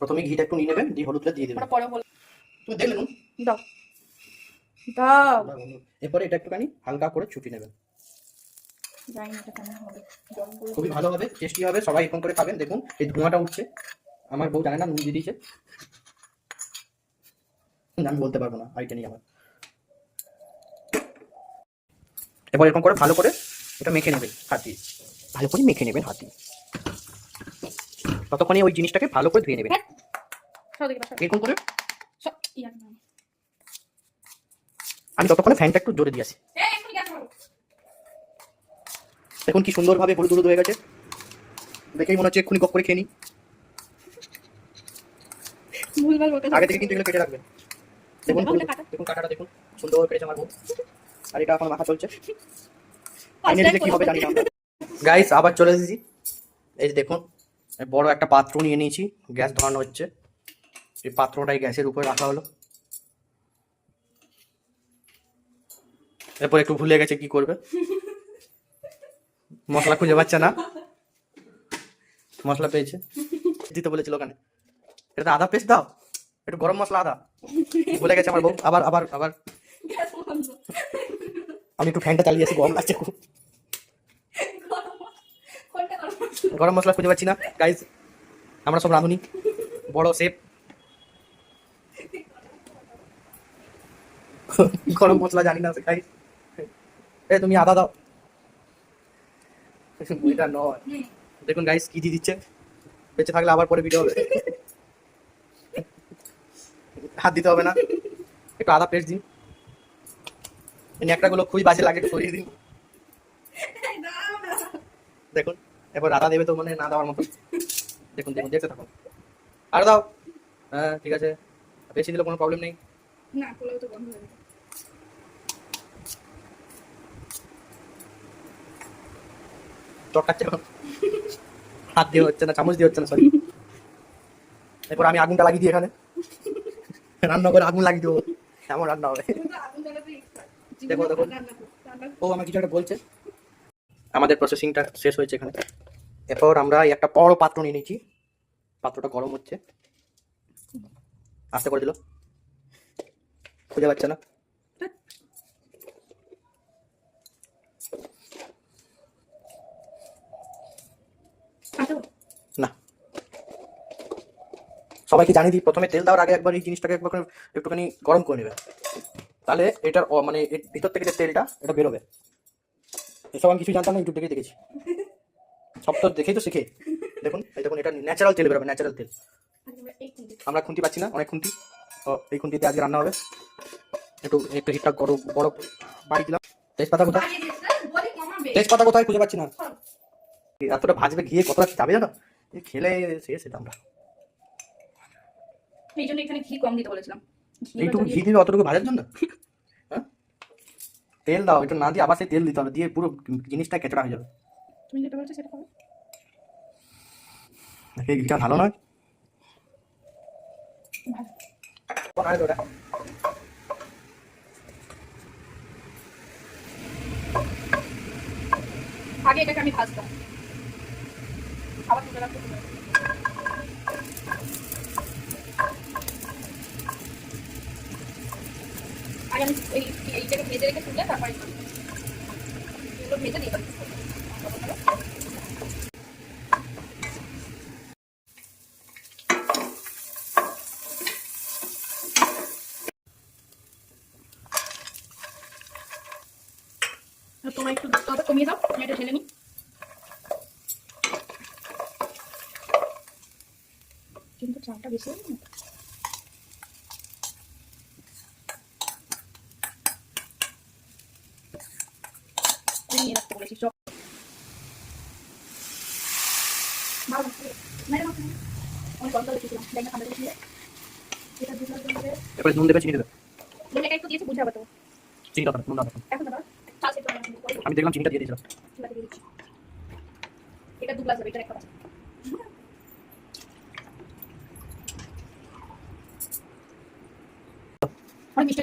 প্রথমে ঘিটা একটু নিয়ে নেবেন দিয়ে হলুদটা দিয়ে দেবেন। পরে বল তুমি দেখলে নুন। দাও। দাও। এরপরে এটা একটুখানি হালকা করে ছুটি নেবেন। জানি না এটা হবে। জল করে খুবই ভালো হবে টেস্টি হবে সবাই এরকম করে খাবেন। দেখুন এই ধোঁয়াটা উঠছে। আমার বউ জানে না নুন দিয়ে দিয়েছে। আমি বলতে পারব না আইটা নেই আমার। এবার এরকম করে ভালো করে এটা মেখে নেবেন হাত দিয়ে। ভালো করে মেখে নেবেন হাত দিয়ে। ততক্ষণে ওই জিনিসটাকে ভালো করে ধুয়ে নেবেন সব দেখি সব এরকম করে? সব ইয়ার না আমি ততক্ষণে ফ্যানটা একটু জোরে দিয়ে আসি। এই এক্ষুনি গ্যাস মারো দেখুন কি সুন্দরভাবে হলুদ হলুদ হয়ে গেছে। দেখেই মনে হচ্ছে এক্ষুনি কপ করে খেয়ে বলতে আগে থেকে কিন্তু এগুলো কেটে রাখবেন। দেখুন দেখুন কাটাটা দেখুন। সুন্দর কেটেছে আমার বউ আর এটা এখন মাখা চলছে। ফাইনালি কি হবে জানি না গাইস আবার চলে এসেছি। এই দেখুন। বড় একটা পাত্র নিয়ে নিয়েছি গ্যাস ধরানো হচ্ছে। এই পাত্রটাই গ্যাসের উপরে রাখা হলো। এরপর একটু ভুলে গেছে কি করবে। মশলা খুঁজে পাচ্ছে না। মশলা পেয়েছে। দিতে বলেছিল ওখানে। এটা আদা পেস্ট দাও। একটু গরম মশলা আদা। ভুলে গেছে আমার বউ। আবার আবার আবার। আমি একটু ফ্যানটা চালিয়ে আসি গরম লাগছে খুব। গরম মশলা খুঁজে পাচ্ছি না। গাইজ আমরা সব রাঁধুনি। বড় শেপ গরম মশলা জানি না গাইজ এ, তুমি আদা দাও। এটা নয়। দেখুন গাইজ কি দিয়ে দিচ্ছে। বেঁচে থাকলে আবার পরে ভিডিও হবে। হাত দিতে হবে না। একটু আদা পেস্ট দিন। ন্যাকড়াগুলো খুবই বাজে লাগে সরিয়ে দিন। দেখুন। এবার আদা দেবে তো মানে না দেওয়ার মতো দেখুন দেখুন দেখতে থাকুন। আর দাও। হ্যাঁ ঠিক আছে। বেশি দিলে কোনো প্রবলেম নেই। না পোলাও তো বন্ধ হয়ে চটকাচ্ছে হাত দিয়ে হচ্ছে না চামচ দিয়ে হচ্ছে না সরি এরপর আমি আগুনটা লাগিয়ে দিই এখানে। রান্না করে আগুন লাগিয়ে দেবো। এমন রান্না হবে। দেখো, দেখো। ও আমার কিছু একটা বলছে। আমাদের প্রসেসিংটা শেষ হয়েছে এখানে। এরপর আমরা একটা বড় পাত্র নিয়ে নিয়েছি। পাত্রটা গরম হচ্ছে। আস্তে করে দিল। খুঁজে পাচ্ছে না। না। সবাইকে জানিয়ে দিই, প্রথমে তেল দেওয়ার আগে একবার এই জিনিসটাকে একবার একটুখানি গরম করে নেবে। তাহলে এটার মানে ভিতর থেকে যে তেলটা, এটা বেরোবে। এসব আমি কিছু জানতাম না, ইউটিউব থেকে দেখেছি। সব তো দেখেই তো শিখে। দেখুন এই দেখুন এটা ন্যাচারাল তেল বেরোবে ন্যাচারাল তেল। আমরা খুন্তি পাচ্ছি না অনেক খুন্তি। তো এই খুন্তিতে আজকে রান্না হবে। একটু একটু হিটটা বড় বড় বাড়ি দিলাম। তেজপাতা কোথায়। তেজপাতা কোথায় খুঁজে পাচ্ছি না। এতটা ভাজবে ঘিয়ে কতটা যাবে জানো? খেলে শেষ এটা আমরা। এই জন্য এখানে ঘি কম দিতে বলেছিলাম। এইটুকু ঘি দিবে অতটুকু ভাজার জন্য? হ্যাঁ? তেল দাও একটু না দিয়ে আবার সেই তেল দিতে হবে দিয়ে পুরো জিনিসটা কেচড়া হয়ে যাবে। তুমি যেটা বলছো সেটা করো ঘিটা ভালো নয় ভালো। ওটা? আগে এটাকে আমি ভাজতাম আবার তুলে রাখতে আগে আমি এই এইটাকে ভেজে রেখে তুলে তারপরে ভেজে দিই তোমার একটু দুধটা কমিয়ে দাও এটা ঢেলে নিই কিন্তু চালটা বেশি না? আমি নিয়ে রাখতে বলেছি চপ ভালো লাগছে। ম্যাডাম আপনি আমি কল করে রেখেছিলাম ব্যাংকে ঠান্ডা করে দিয়ে এটা দুধের জন্য এরপরে নুন দেবে চিনি দেবে। নুন একটু দিয়েছি বুঝে আবার তো চিনি দাও নুন এখন। আমি দেখলাম চিনিটা দিয়ে দিয়েছিলাম। এটা দু গ্লাস হবে এটা একটা আছে অনেক মিষ্টি